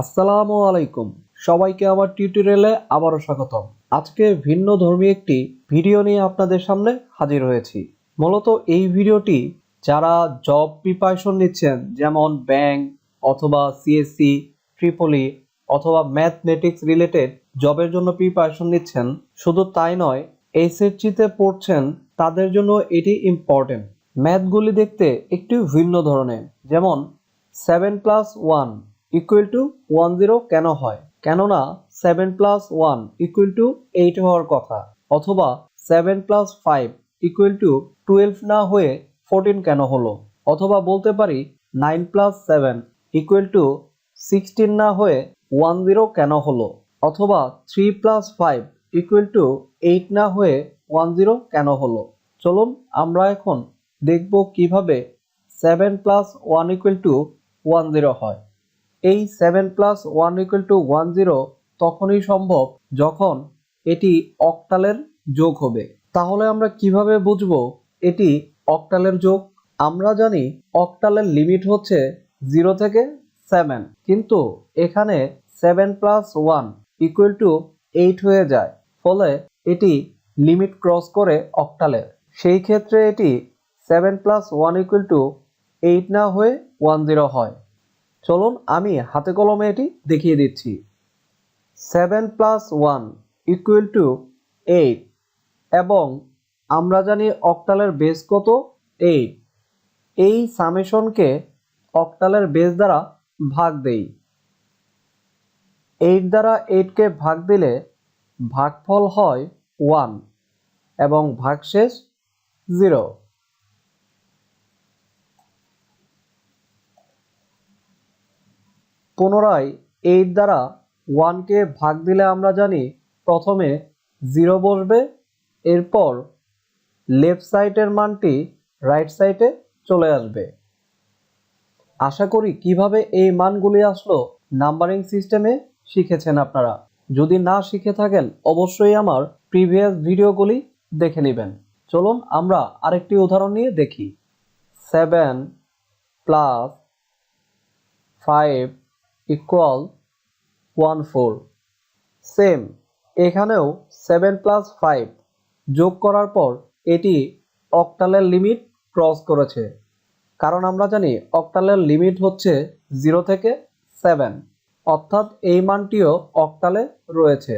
আসসালামু আলাইকুম। সবাইকে আমার টিউটোরিয়ালে আবারও স্বাগতম। আজকে ভিন্ন ধর্মী একটি ভিডিও নিয়ে আপনাদের সামনে হাজির হয়েছি। মূলত এই ভিডিওটি যারা জব প্রিপারেশন নিচ্ছেন, যেমন ব্যাংক অথবা সিএসসি ট্রিপলি অথবা ম্যাথমেটিক্স রিলেটেড জবের জন্য প্রিপারেশন নিচ্ছেন, শুধু তাই নয় এসএসসিতে পড়ছেন, তাদের জন্য এটি ইম্পর্টেন্ট ম্যাথগুলি দেখতে একটু ভিন্ন ধরনের, যেমন seven plus one equal to one zero কেন হয়? কেননা seven plus one equal to eight হওয়ার কথা। অথবা seven plus five equal to twelve না হয়ে ফোরটিন কেন হলো? অথবা বলতে পারি nine plus seven equal to sixteen না হয়ে ওয়ান জিরো কেন হলো? অথবা three plus five equal to eight না হয়ে ওয়ান জিরো কেন হলো? চলুন আমরা এখন দেখব কীভাবে seven plus one equal to one zero হয়। এই seven plus one equal to one zero তখনই সম্ভব যখন এটি অক্টালের যোগ হবে। তাহলে আমরা কীভাবে বুঝব এটি অক্টালের যোগ? আমরা জানি অক্টালের লিমিট হচ্ছে জিরো থেকে সেভেন কিন্তু এখানে seven plus one equal to eight হয়ে যায়, ফলে এটি লিমিট ক্রস করে অক্টালের সেই ক্ষেত্রে এটি seven plus one equal to eight না হয়ে ওয়ান জিরো হয়। চলুন আমি হাতে কলমে এটি দেখিয়ে দিচ্ছি। Seven plus one equal to eight এবং আমরা জানি অক্টালের বেস কত এইট এই সামেশনকে অক্টালের বেস দ্বারা ভাগ দেই। এইট দ্বারা এইটকে ভাগ দিলে ভাগফল হয় ওয়ান এবং ভাগশেষ জিরো পুনরায় এইট দ্বারা ওয়ানকে ভাগ দিলে আমরা জানি প্রথমে জিরো বসবে, এরপর লেফট সাইডের মানটি রাইট সাইডে চলে আসবে। আশা করি কীভাবে এই মানগুলি আসলো নাম্বারিং সিস্টেমে শিখেছেন আপনারা। যদি না শিখে থাকেন, অবশ্যই আমার প্রিভিয়াস ভিডিওগুলি দেখে নেবেন। চলুন আমরা আরেকটি উদাহরণ নিয়ে দেখি। Seven plus five equal one four same এখানেও সেভেন প্লাস ফাইভ যোগ করার পর এটি অক্টালের লিমিট ক্রস করেছে। কারণ আমরা জানি অক্টালের লিমিট হচ্ছে জিরো থেকে সেভেন অর্থাৎ এই মানটিও অক্টালে রয়েছে।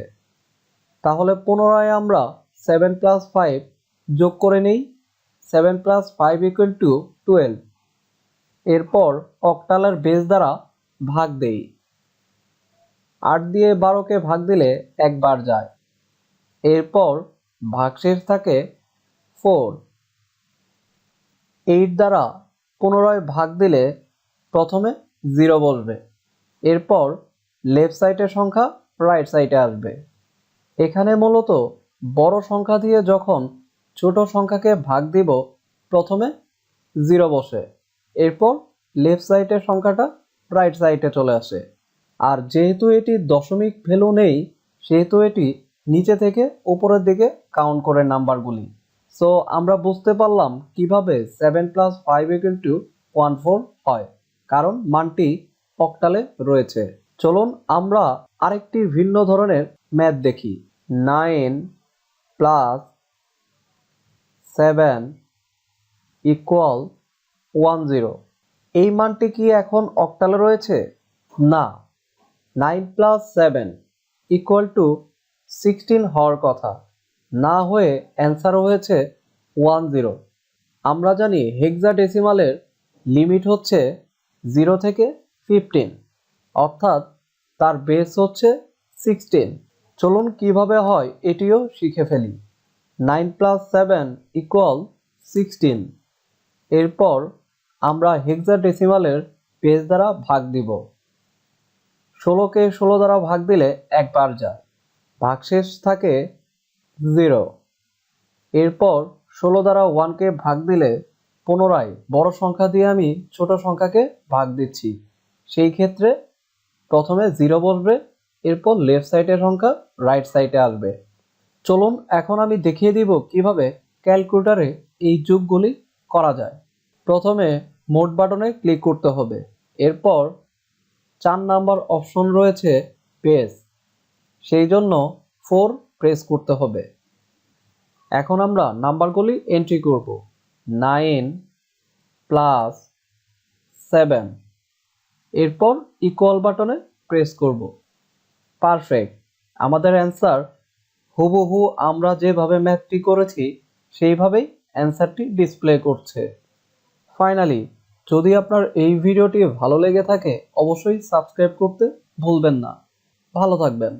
তাহলে পুনরায় আমরা সেভেন প্লাস ফাইভ যোগ করে নিই। Seven plus five equal to twelve এরপর অক্টালের বেস দ্বারা ভাগ দেই। আট দিয়ে বারোকে ভাগ দিলে একবার যায়। এরপর ভাগশেষ থাকে ফোর। এইট দ্বারা পুনরায় ভাগ দিলে প্রথমে জিরো বসবে। এরপর লেফট সাইডের সংখ্যা রাইট সাইডে আসবে। এখানে মূলত বড় সংখ্যা দিয়ে যখন ছোট সংখ্যাকে ভাগ দিব, প্রথমে জিরো বসে। এরপর লেফট সাইডের সংখ্যাটা রাইট সাইডে চলে আসে। আর যেহেতু এটি দশমিক ভ্যালু নেই, সেহেতু এটি নিচে থেকে উপরের দিকে কাউন্ট করে নাম্বারগুলি সো আমরা বুঝতে পারলাম কীভাবে seven plus five equal to one four হয়, কারণ মানটি অক্টালে রয়েছে। চলুন আমরা আরেকটি ভিন্ন ধরনের ম্যাথ দেখি। Nine plus seven equal one zero এই মানটি কি এখন অক্টালে রয়েছে? না। Nine plus seven equal to sixteen হওয়ার কথা। না হয়ে অ্যান্সার হয়েছে ওয়ান জিরো। আমরা জানি হেক্সাডেসিমালের লিমিট হচ্ছে জিরো থেকে ফিফটিন, অর্থাৎ তার বেস হচ্ছে সিক্সটিন। চলুন কীভাবে হয় এটিও শিখে ফেলি। Nine plus seven equal sixteen. এরপর আমরা হেক্সাডেসিমালের পেজ দ্বারা ভাগ দিব। ষোলোকে ষোলো দ্বারা ভাগ দিলে একবার যায়। ভাগশেষ থাকে জিরো এরপর ষোলো দ্বারা ওয়ানকে ভাগ দিলে পুনরায় বড় সংখ্যা দিয়ে আমি ছোট সংখ্যাকে ভাগ দিচ্ছি। সেই ক্ষেত্রে প্রথমে জিরো বসবে, এরপর লেফট সাইডের সংখ্যা রাইট সাইডে আসবে। চলুন, এখন আমি দেখিয়ে দিব কীভাবে ক্যালকুলেটারে এই যুগগুলি করা যায়। প্রথমে মোট বাটনে ক্লিক করতে হবে। এরপর চার নাম্বার অপশন রয়েছে পেজ। সেই জন্য ফোর প্রেস করতে হবে। এখন আমরা নাম্বারগুলি এন্ট্রি করব। Nine plus seven. এরপর ইকুয়াল বাটনে প্রেস করব। পারফেক্ট। আমাদের অ্যান্সার হুবহু আমরা যেভাবে ম্যাথটি করেছি, সেইভাবেই অ্যান্সারটি ডিসপ্লে করছে। ফাইনালি যদি আপনার এই ভিডিওটি ভালো লেগে থাকে, অবশ্যই সাবস্ক্রাইব করতে ভুলবেন না। ভালো থাকবেন।